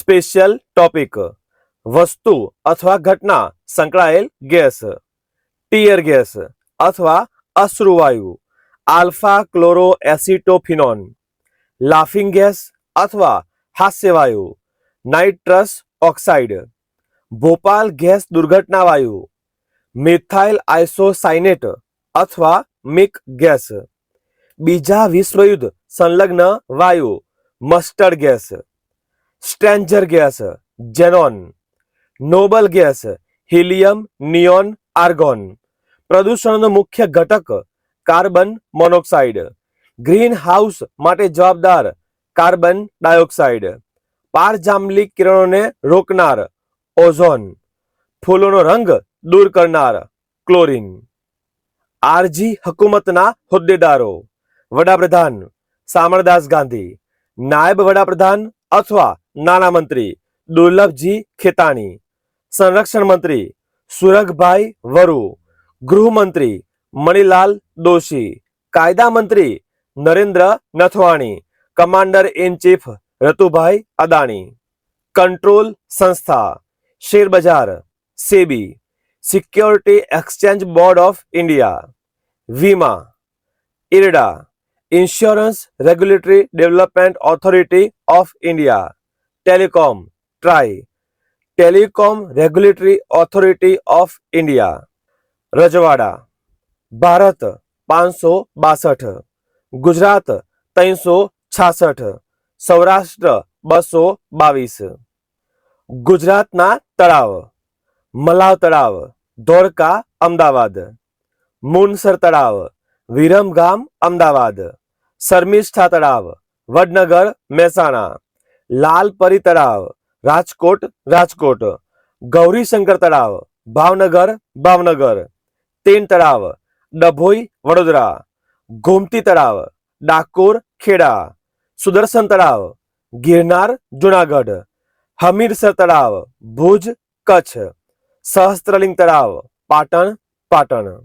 special topic વસ્તુ અથવા ઘટના સંકળાયેલ ગેસ ટીયર ગેસ અથવા અશ્રુવાયુ alpha chloro acetophenone laughing gas અથવા હાસ્યવાયુ નાઇટ્રસ ઓક્સાઇડ ભોપાલ ગેસ દુર્ઘટના વાયુ મિથાઇલ આઇસોસાઇનેટ અથવા મિક ગેસ બીજા વિશ્વયુદ્ધ સંલગ્ન વાયુ mustard gas stranger gas xenon noble gas helium neon argon પ્રદૂષણનો મુખ્ય ઘટક કાર્બન મોનોક્સાઇડ ગ્રીન હાઉસ માટે જવાબદાર કાર્બન ડાયોક્સાઇડ પારજાંબલી કિરણોને રોકનાર ઓઝોન ફૂલોનો રંગ દૂર કરનાર ક્લોરીન આરજી હકુમતના હોદ્દેદારો વડાપ્રધાન સામળદાસ ગાંધી નાયબ વડાપ્રધાન અથવા નાણા મંત્રી દુર્લભજી ખેતાણી સંરક્ષણ મંત્રી સુરગભાઈ વરુ ગૃહમંત્રી મણિલાલ દોશી કાયદા મંત્રી Narendra Nathwani commander in chief Ratubhai Adani control સંસ્થા શેરબજાર SEBI security exchange board of India વીમા IRDA insurance regulatory development authority of India telecom TRAI telecom regulatory authority of India રજવાડા Bharat પાંચસો બાસઠ ગુજરાત ત્રણસો છાસઠ સૌરાષ્ટ્ર બસો બાવીસ ગુજરાતના તળાવ મલાવ તળાવ ધોળકા અમદાવાદ મુનસર તળાવ વિરમગામ અમદાવાદ શર્મિષ્ઠા તળાવ વડનગર મહેસાણા લાલપરી તળાવ રાજકોટ રાજકોટ ગૌરીશંકર તળાવ ભાવનગર ભાવનગર તેન તળાવ ડભોઈ વડોદરા ગોમતી તળાવ ડાકોર ખેડા સુદર્શન તળાવ ગિરનાર જુનાગઢ હમીરસર તળાવ ભુજ કચ્છ સહસ્ત્રલિંગ તળાવ પાટણ પાટણ